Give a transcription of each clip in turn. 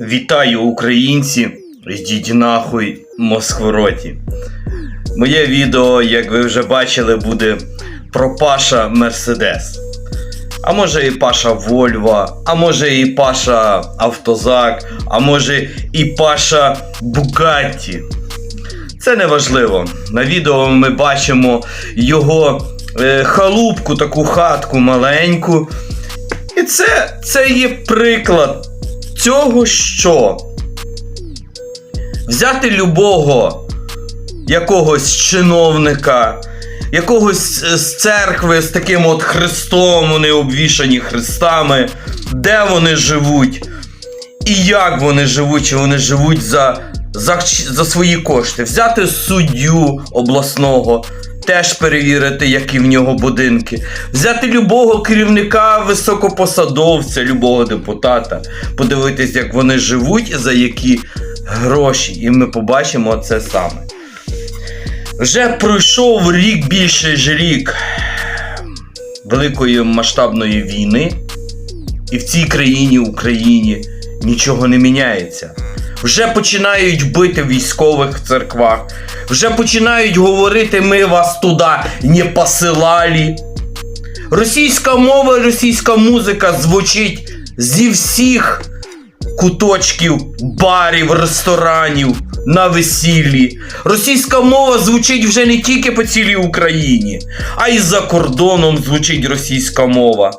Вітаю українці! Йдіть нахуй Москвороті. Моє відео, як ви вже бачили, буде про Паша Мерседес. А може і Паша Вольва, а може і Паша Автозак, а може і Паша Бугатті. Це не важливо. На відео ми бачимо його е, халупку, таку хатку маленьку. І це, це є приклад цього, що взяти любого якогось чиновника, якогось е, з церкви з таким от хрестом, вони обвішані хрестами, де вони живуть, і як вони живуть, чи вони живуть за, за, за свої кошти. Взяти суддю обласного. Теж перевірити, які в нього будинки, взяти любого керівника, високопосадовця, любого депутата, подивитись, як вони живуть за які гроші. І ми побачимо це саме. Вже пройшов рік більше ніж рік великої масштабної війни, і в цій країні, Україні, нічого не міняється. Вже починають бити військових в церквах, вже починають говорити, ми вас туди не посилали. Російська мова, російська музика звучить зі всіх куточків барів, ресторанів на весіллі. Російська мова звучить вже не тільки по цілій Україні, а й за кордоном звучить російська мова.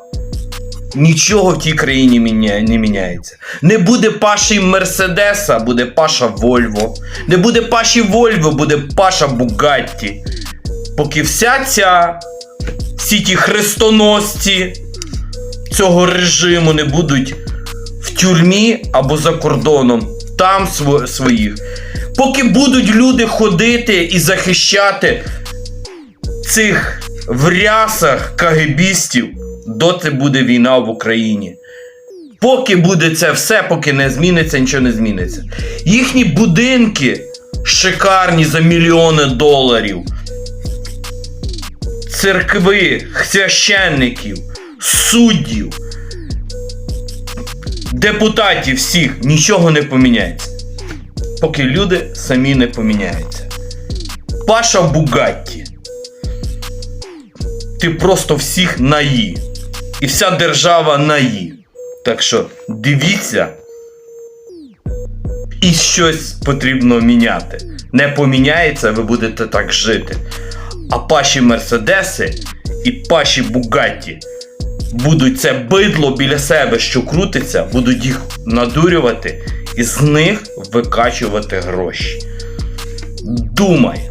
Нічого в тій країні не міняється. Не буде паші Мерседеса, буде паша Вольво. Не буде паші Вольво, буде паша Бугатті. Поки вся ця, всі ті хрестоносці цього режиму не будуть в тюрмі або за кордоном, там сво- своїх. Поки будуть люди ходити і захищати цих в рясах кагебістів, доти буде війна в Україні. Поки буде це все, поки не зміниться, нічого не зміниться. Їхні будинки шикарні за мільйони доларів. Церкви, священників, суддів, депутатів всіх нічого не поміняється. Поки люди самі не поміняються. Паша Бугатті. Ти просто всіх наї. І вся держава наї. Так що дивіться. І щось потрібно міняти. Не поміняється, ви будете так жити. А паші Мерседеси і паші Бугатті будуть це бидло біля себе, що крутиться, будуть їх надурювати і з них викачувати гроші. Думай,